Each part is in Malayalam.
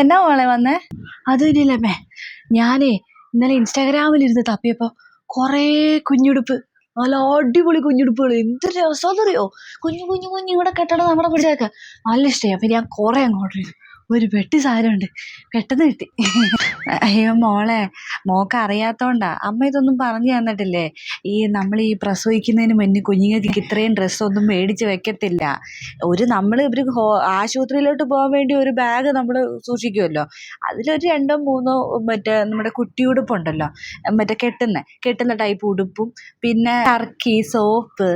എന്നാ മോളെ വന്നേ? അത് ഇല്ലമ്മേ ഞാനേ ഇന്നലെ ഇൻസ്റ്റാഗ്രാമിലിരുന്ന് തപ്പിയപ്പോ കുറേ കുഞ്ഞുടുപ്പ് നല്ല അടിപൊളി കുഞ്ഞുടുപ്പുകൾ എന്ത് രസമെന്നറിയോ കുഞ്ഞു കുഞ്ഞു കുഞ്ഞു ഇവിടെ കെട്ടണം നമ്മുടെ പിടിച്ചാക്ക നല്ല ഇഷ്ടമായി. അപ്പം ഞാൻ കുറേ അങ്ങ് ഓർഡർ ചെയ്തു. ഒരു പെട്ടി സാരമുണ്ട്. പെട്ടെന്ന് കിട്ടി. അയ്യോ മോളെ മോക്ക് അറിയാത്തോണ്ടാ. അമ്മ ഇതൊന്നും പറഞ്ഞു തന്നിട്ടില്ലേ? ഈ നമ്മൾ ഈ പ്രസവിക്കുന്നതിന് മുന്നേ കുഞ്ഞുങ്ങൾക്ക് ഇത്രയും ഡ്രസ്സൊന്നും മേടിച്ച് വെക്കത്തില്ല. ഒരു നമ്മൾ ഹോ ആശുപത്രിയിലോട്ട് പോകാൻ വേണ്ടി ഒരു ബാഗ് നമ്മൾ സൂക്ഷിക്കുമല്ലോ അതിലൊരു രണ്ടോ മൂന്നോ മറ്റേ നമ്മുടെ കുട്ടിയുടുപ്പുണ്ടല്ലോ മറ്റേ കെട്ടുന്ന കെട്ടുന്ന ടൈപ്പ് ഉടുപ്പും പിന്നെ ടർക്കി സോപ്പ്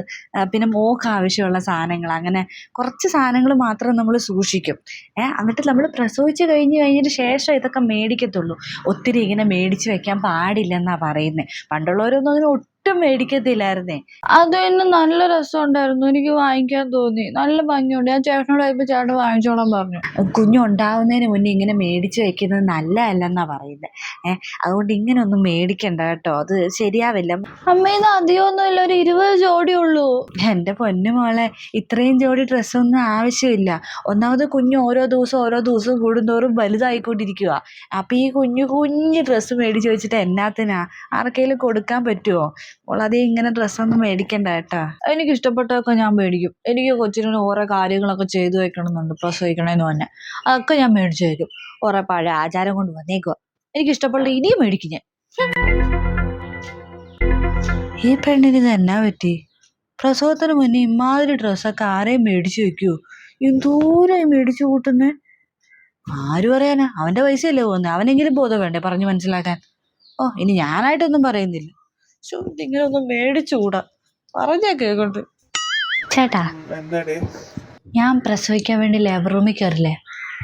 പിന്നെ മോക്ക് ആവശ്യമുള്ള സാധനങ്ങൾ. അങ്ങനെ കുറച്ച് സാധനങ്ങൾ മാത്രം നമ്മൾ സൂക്ഷിക്കും. ഏഹ് എന്നിട്ട് നമ്മൾ പ്രസവിച്ച് കഴിഞ്ഞ് കഴിഞ്ഞിട്ട് ശേഷം ഇതൊക്കെ മേടിക്കത്തുള്ളൂ. ഒത്തിരി ഇങ്ങനെ മേടിച്ച് വെക്കാൻ പാടില്ലെന്നാണ് പറയുന്നത് പണ്ടുള്ളവരൊന്നും അങ്ങനെ ഒട്ടും മേടിക്കത്തില്ലായിരുന്നേ. അത് തന്നെ നല്ല രസമുണ്ടായിരുന്നു. എനിക്ക് വാങ്ങിക്കാൻ തോന്നി. നല്ല ഭംഗിയുണ്ട്. ഞാൻ ചേട്ടനോട് ആയപ്പോ ചേട്ടൻ വാങ്ങിച്ചോളാൻ പറഞ്ഞു. കുഞ്ഞുണ്ടാവുന്നതിന് മുന്നേ ഇങ്ങനെ മേടിച്ച് വെക്കുന്നത് നല്ലതല്ലെന്നാണ് പറയുന്നത് ഏഹ് അതുകൊണ്ട് ഇങ്ങനെ ഒന്നും മേടിക്കണ്ട കേട്ടോ. അത് ശരിയാവില്ല. അമ്മ ഇത് അധികമൊന്നുമില്ല. ഒരു ഇരുപത് ജോഡി ഉള്ളൂ. എന്റെ പൊന്നു മോളെ ഇത്രയും ജോഡി ഡ്രസ്സൊന്നും ആവശ്യമില്ല. ഒന്നാമത് കുഞ്ഞ് ഓരോ ദിവസം ഓരോ ദിവസവും കൂടുന്തോറും വലുതായിക്കൊണ്ടിരിക്കുക അപ്പം ഈ കുഞ്ഞു കുഞ്ഞു ഡ്രസ്സ് മേടിച്ച് വെച്ചിട്ട് എന്നാത്തിനാ? ആർക്കെങ്കിലും കൊടുക്കാൻ പറ്റുമോ മോളതേ ഇങ്ങനെ ഡ്രസ്സൊന്നും മേടിക്കണ്ട കേട്ടാ. എനിക്ക് ഇഷ്ടപ്പെട്ടതൊക്കെ ഞാൻ മേടിക്കും. എനിക്ക് കൊച്ചിന് ഓരോ കാര്യങ്ങളൊക്കെ ചെയ്തു വെക്കണമെന്നുണ്ട് പ്രസവിക്കണമെന്ന് തന്നെ അതൊക്കെ ഞാൻ മേടിച്ചു തരും ഓരോ പഴയ ആചാരം കൊണ്ട് വന്നേക്കുക എനിക്ക് ഇഷ്ടപ്പെട്ട ഇനിയും മേടിക്കും ഞാൻ. ഈ പെണ്ണിന് ഇത് എന്നാ പറ്റി? പ്രസവത്തിന് മുന്നേ ഇമാതിരി ഡ്രസ്സൊക്കെ ആരെയും മേടിച്ചു വെക്കൂ എന്തോരായി മേടിച്ചു കൂട്ടുന്നേ? ആര് പറയാനാ? അവന്റെ പൈസയല്ലേ പോകുന്നത്? അവനെങ്കിലും ബോധം വേണ്ടേ? പറഞ്ഞു മനസ്സിലാക്കാൻ. ഓ ഇനി ഞാനായിട്ടൊന്നും പറയുന്നില്ല. ശോ, ഇതിങ്ങനെ ഒന്ന് മേടിച്ചുകൂടാ? പറഞ്ഞാ കേൾക്കൊണ്ട് ചേട്ടാ ഞാൻ പ്രസവിക്കാൻ വേണ്ടി ലേബർ റൂമിൽ കയറില്ലേ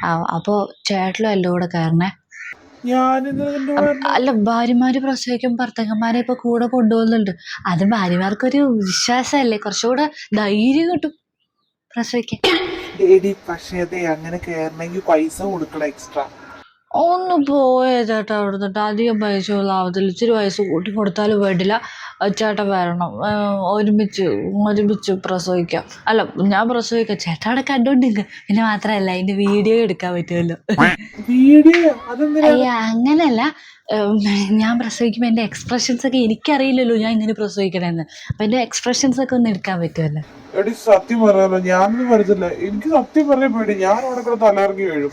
ആ അപ്പോൾ ചേട്ടലും എല്ലാം കൂടെ കയറണേ. അല്ല ഭാര്യമാര് പ്രസവിക്കും ഭർത്തകന്മാരെ ഇപ്പൊ കൂടെ കൊണ്ടുപോകുന്നുണ്ട്. അത് ഭാര്യമാർക്കൊരു വിശ്വാസമല്ലേ കുറച്ചുകൂടെ ധൈര്യം കിട്ടും പ്രസവിക്കാൻ. പക്ഷേ അങ്ങനെ കയറണമെങ്കിൽ പൈസ കൊടുക്കണം എക്സ്ട്രാ ഒന്ന് പോയേ ചേട്ടാ അവിടുന്നിട്ട് അധികം പൈസ ഒന്നും ആവത്തില്ല. ഇച്ചിരി പൈസ കൂട്ടി കൊടുത്താലും വേണ്ടില്ല. ചേട്ടൻ വരണം. ഒരുമിച്ച് ഒരുമിച്ച് പ്രസവിക്കാം. അല്ല ഞാൻ പ്രസവിക്കാം. ചേട്ടൻ അവിടെ കണ്ടോണ്ടിരിക്കുക പിന്നെ മാത്രമല്ല അതിന്റെ വീഡിയോ എടുക്കാൻ പറ്റുമല്ലോ. അയ്യ അങ്ങനല്ല. ഞാൻ പ്രസവിക്കുമ്പോൾ എന്റെ എക്സ്പ്രഷൻസ് ഒക്കെ എനിക്കറിയില്ലല്ലോ ഞാൻ ഇങ്ങനെ പ്രസവിക്കണമെന്ന് അപ്പൊ എന്റെ എക്സ്പ്രഷൻസ് ഒക്കെ ഒന്ന് എടുക്കാൻ പറ്റുമല്ലോ. എടി സത്യം പറയാലോ ഞാനൊന്നും വരത്തില്ല എനിക്ക് സത്യം പറഞ്ഞ പേടി. ഞാൻ അവിടെ കൂടെ തലയിറങ്ങി വീഴും.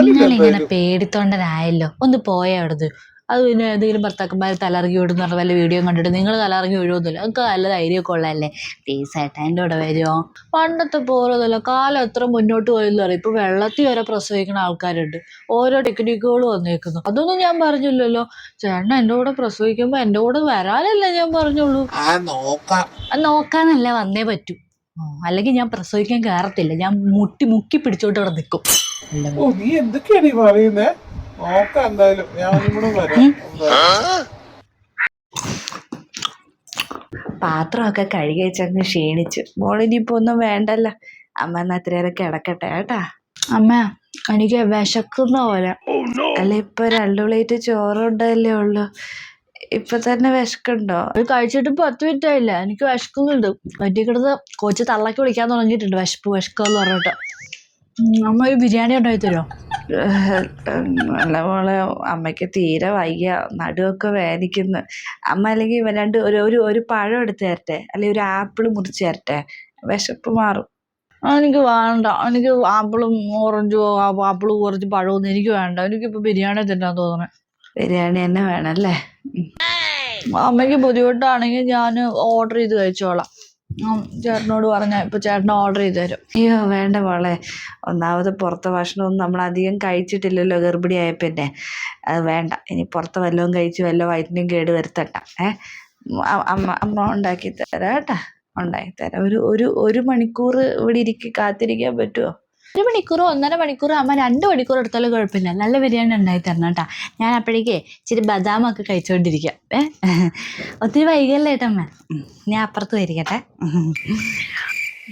എന്തായാലും. പേടിത്തൊണ്ടനായല്ലോ ഒന്ന് പോയ അവിടുന്ന്? അത് പിന്നെ എന്തെങ്കിലും ഭർത്താക്കന്മാർ തലയിറങ്ങി വിടുന്ന പറഞ്ഞ വല്ല വീഡിയോ കണ്ടിട്ട് നിങ്ങൾ തലറങ്ങി വിഴുവൊന്നുമില്ല നിങ്ങൾക്ക് നല്ല ധൈര്യമൊക്കെ ഉള്ളതല്ലേ? പ്ലീസ് ഏട്ടാ എന്റെ കൂടെ വരുമോ പണ്ടത്തെ പോലതല്ല കാലം എത്ര മുന്നോട്ട് പോയെന്ന് അറിയാം? ഇപ്പൊ വെള്ളത്തിൽ വരെ പ്രസവിക്കുന്ന ആൾക്കാരുണ്ട്. ഓരോ ടെക്നിക്കുകൾ വന്നേക്കുന്നു. അതൊന്നും ഞാൻ പറഞ്ഞില്ലല്ലോ. ചേട്ടൻ എന്റെ കൂടെ പ്രസവിക്കുമ്പോൾ എന്റെ കൂടെ വരാനല്ലേ ഞാൻ പറഞ്ഞുള്ളൂ. ആ നോക്കാം. അത് നോക്കാനല്ല വന്നേ പറ്റൂ. അല്ലെങ്കിൽ ഞാൻ പ്രസവിക്കാൻ കയറത്തില്ല ഞാൻ മുട്ടി മുക്കി പിടിച്ചോട്ട് അവിടെ നിൽക്കും. ഓ നീ എന്തൊക്കെയാണ് ഈ പറയുന്നേ? നോക്കാം എന്തായാലും ഞാൻ കൂടെ വരാം. പാത്രമൊക്കെ കഴുകി വെച്ചങ്ങ് ക്ഷീണിച്ചു. മോളിനിപ്പോ ഒന്നും വേണ്ടല്ല. അമ്മ എന്നാ അത്രയേറെ കിടക്കട്ടെ കേട്ടാ? അമ്മ എനിക്ക് വിശക്കുന്ന പോലെ. അല്ല ഇപ്പൊ രണ്ടു പ്ലേറ്റ് ചോറുണ്ടല്ലേ ഉള്ളു. ഇപ്പൊ തന്നെ വിശക്കുണ്ടോ അത് കഴിച്ചിട്ട് പത്ത് മിനിറ്റ് ആയില്ല? എനിക്ക് വിശക്കുന്നുണ്ട്. പറ്റി കിടന്ന് കൊച്ചു തള്ളക്കി വിളിക്കാൻ തുടങ്ങിയിട്ടുണ്ട്. വിശപ്പ് വിശക്കാന്ന് പറഞ്ഞിട്ട്. ഉം, അമ്മ ഒരു ബിരിയാണി ഉണ്ടായി തരുമോ മോളെ അമ്മയ്ക്ക് തീരെ വയ്യ. നടുവൊക്കെ വേദനിക്കുന്നു. അമ്മ അല്ലെങ്കിൽ ഇവ രണ്ട് ഒരു ഒരു ഒരു പഴം എടുത്ത് തരട്ടെ. അല്ലെങ്കിൽ ഒരു ആപ്പിൾ മുറിച്ച് തരട്ടെ. വിശപ്പ് മാറും. എനിക്ക് വേണ്ട. എനിക്ക് ആപ്പിളും ഓറഞ്ചും ആപ്പിളും കുറച്ച് പഴമൊന്നും എനിക്ക് വേണ്ട. എനിക്കിപ്പോൾ ബിരിയാണി തിന്നാൻ തോന്നണേ. ബിരിയാണി തന്നെ വേണം അല്ലേ? അമ്മയ്ക്ക് ബുദ്ധിമുട്ടാണെങ്കിൽ ഞാൻ ഓർഡർ ചെയ്ത് കഴിച്ചോളാം. ചേട്ടനോട് പറഞ്ഞാൽ ഇപ്പോൾ ചേട്ടൻ ഓർഡർ ചെയ്ത് തരും അയ്യോ വേണ്ട മോളെ. ഒന്നാമത് പുറത്തെ ഭക്ഷണമൊന്നും നമ്മൾ അധികം കഴിച്ചിട്ടില്ലല്ലോ ഗർഭിണി ആയ പിന്നെ അത് വേണ്ട. ഇനി പുറത്ത് വല്ലതും കഴിച്ച് വല്ല വയറ്റിനും കേട് വരുത്തണ്ട. ഏ? അമ്മ അമ്മ ഉണ്ടാക്കി തരാം കേട്ടാ. ഉണ്ടാക്കി തരാം ഒരു ഒരു ഒരു മണിക്കൂർ ഇവിടെ ഇരിക്കി കാത്തിരിക്കാൻ പറ്റുമോ ഒരു മണിക്കൂറോ ഒന്നര മണിക്കൂറോ അമ്മ രണ്ട് മണിക്കൂർ എടുത്താലും കുഴപ്പമില്ല. നല്ല ബിരിയാണി ഉണ്ടായി തരണം കേട്ടാ. ഞാൻ അപ്പോഴേക്കേ ഇച്ചിരി ബദാമൊക്കെ കഴിച്ചുകൊണ്ടിരിക്കാം ഏ? ഒത്തിരി വൈകല്ലേ ഏട്ടമ്മ? ഞാൻ അപ്പുറത്ത് വരികട്ടെ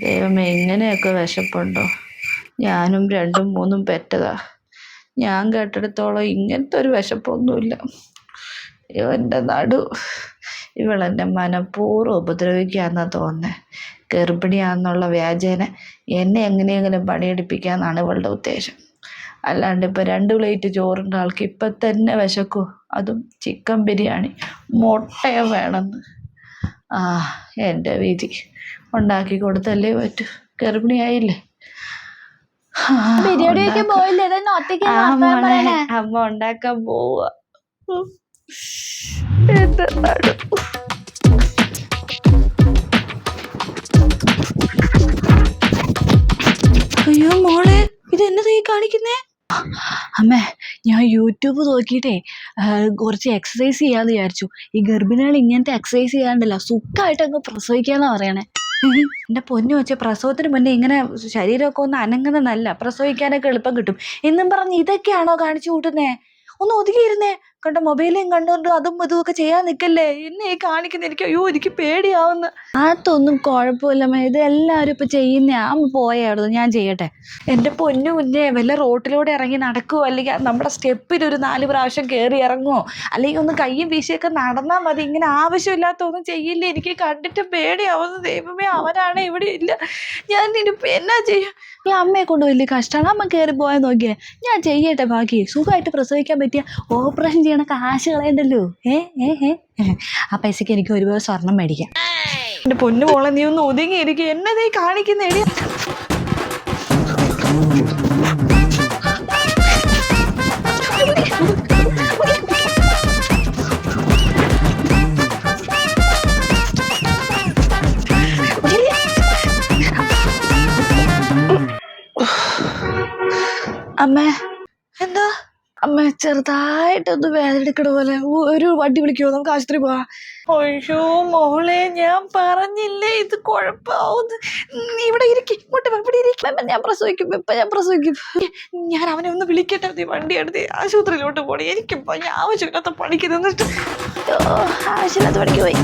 ദൈവമേ എങ്ങനെയൊക്കെ വിശപ്പുണ്ടോ? ഞാനും രണ്ടും മൂന്നും പെറ്റതാ. ഞാൻ കേട്ടിടത്തോളം ഇങ്ങനത്തെ ഒരു വിശപ്പൊന്നുമില്ല. ഇവന്റെ നടു. ഇവളെന്നെ മനഃപൂർവം ഉപദ്രവിക്കാന്നാ തോന്നുന്നത് ഗർഭിണിയാണെന്നുള്ള വ്യാജേന എന്നെ എങ്ങനെയെങ്കിലും പണിയെടുപ്പിക്കാന്നാണ് ഇവളുടെ ഉദ്ദേശം. അല്ലാണ്ട് ഇപ്പം രണ്ട് പ്ലേറ്റ് ചോറിന്റെ ആൾക്ക് ഇപ്പം തന്നെ വിശക്കൂ. അതും ചിക്കൻ ബിരിയാണി. മുട്ടയും വേണമെന്ന്. ആ എന്റെ വിധി. ഉണ്ടാക്കി കൊടുത്തല്ലേ പറ്റൂ. ഗർഭിണിയായില്ലേ? അമ്മ ഉണ്ടാക്കാൻ പോവാ. ഉണ്ടാക്കാം. കാണിക്കുന്നേ അമ്മേ ഞാൻ യൂട്യൂബ് നോക്കിയിട്ടേ കുറച്ച് എക്സസൈസ് ചെയ്യാന്ന് വിചാരിച്ചു. ഈ ഗർഭിണികൾ ഇങ്ങനത്തെ എക്സസൈസ് ചെയ്യാണ്ടല്ല സുഖമായിട്ട് അങ്ങ് പ്രസവിക്കാന്നാ പറയണേ. എന്റെ പൊന്നു വെച്ച പ്രസവത്തിന് മുന്നേ ഇങ്ങനെ ശരീരമൊക്കെ ഒന്ന് അനങ്ങുന്നതല്ല പ്രസവിക്കാനൊക്കെ എളുപ്പം കിട്ടും. എന്നും പറഞ്ഞ് ഇതൊക്കെയാണോ കാണിച്ചു കൂട്ടുന്നേ? ഒന്ന് ഒതുങ്ങിയിരുന്നേ. കണ്ട മൊബൈലും കണ്ടുകൊണ്ട് അതും ഇതും ഒക്കെ ചെയ്യാൻ നിൽക്കല്ലേ എന്നെ ഈ കാണിക്കുന്ന എനിക്ക് അയ്യോ എനിക്ക് പേടിയാവുന്നു. അതൊന്നും കുഴപ്പമില്ലമ്മ ഇത് എല്ലാവരും ഇപ്പം ചെയ്യുന്ന. ആ പോയായിരുന്നു ഞാൻ ചെയ്യട്ടെ. എന്റെ പൊന്നു മുന്നേ വല്ല റോട്ടിലൂടെ ഇറങ്ങി നടക്കുമോ അല്ലെങ്കിൽ നമ്മുടെ സ്റ്റെപ്പിൽ ഒരു നാല് പ്രാവശ്യം കയറി ഇറങ്ങുമോ അല്ലെങ്കിൽ ഒന്ന് കയ്യും വീശിയൊക്കെ നടന്നാൽ മതി. ഇങ്ങനെ ആവശ്യമില്ലാത്ത ഒന്നും ചെയ്യില്ല? എനിക്ക് കണ്ടിട്ട് പേടിയാവുന്നു. ദൈവമേ അവനാണ് ഇവിടെ ഇല്ല. ഞാൻ ഇനിയിപ്പോൾ എന്നാ ചെയ്യും? ഈ അമ്മയെ കൊണ്ട് വലിയ കഷ്ടമാണ്. അമ്മ കയറി പോയാൽ നോക്കിയേ. ഞാൻ ചെയ്യട്ടെ ബാക്കി. സുഖമായിട്ട് പ്രസവിക്കാൻ പറ്റിയ ഓപ്പറേഷൻ ചെയ്യണ കാശ് കളയണ്ടല്ലോ ഏ ഏ ഏ. ആ പൈസക്ക് എനിക്ക് ഒരുപാട് സ്വർണം മേടിക്കാം. എന്റെ പൊന്നു പോളെ നീ ഒന്ന് ഒതുങ്ങിയിരിക്കും. എന്നെ നീ കാണിക്കുന്ന അമ്മേ എന്താ? അമ്മ ചെറുതായിട്ടൊന്ന് വേദനെടുക്കണ പോലെ. ഒരു വണ്ടി വിളിക്കുമോ നമുക്ക് ആശുപത്രി പോവാം. മോളെ ഞാൻ പറഞ്ഞില്ലേ ഇത് കുഴപ്പമാവുന്നു. ഇവിടെ ഇരിക്കും ഇങ്ങോട്ട് ഇവിടെ ഇരിക്കും. ഞാൻ പ്രസവിക്കും ഇപ്പൊ ഞാൻ പ്രസവിക്കും. ഞാൻ അവനെ ഒന്ന് വിളിക്കട്ടെ നീ വണ്ടി എടുത്ത് ആശുപത്രിയിലോട്ട് പോണി. എനിക്കിപ്പോ ഞാൻ ആവശ്യമില്ലാത്ത പണിക്ക് നിന്നിട്ട് ആവശ്യമില്ലാത്ത പണിക്ക് പോയി.